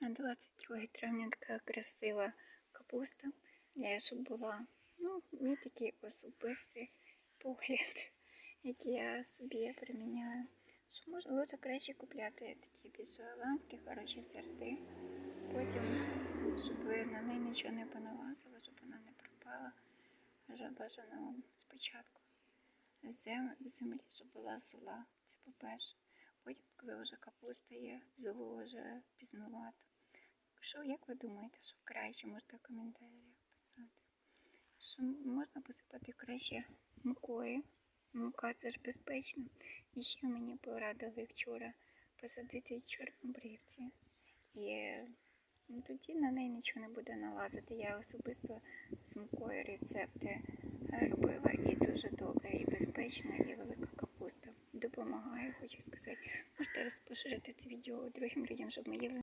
На 22 травня така красива капуста. Я щоб була, ну, мій такий особистий погляд, який я собі приміняю. Що може лучше краще купляти такі більш голландські хороші сорти. Потім, щоб на неї нічого не поналазило, щоб вона не пропала. Вже бажано спочатку зем, землі, щоб була зола. Це по-перше. Потім, коли вже капуста є, золу вже пізнавато. Що, як ви думаєте, що краще можете в коментарях писати? Що можна посипати краще мукою. Мука це ж безпечно. І ще мені порадили вчора посадити чорнобривці. І ну, тоді на неї нічого не буде налазити. Я особисто з мукою рецепти робила і дуже добре, і безпечно, і. Допомагає, хочу сказати. Можете розпоширити це відео другим людям, щоб ми їли.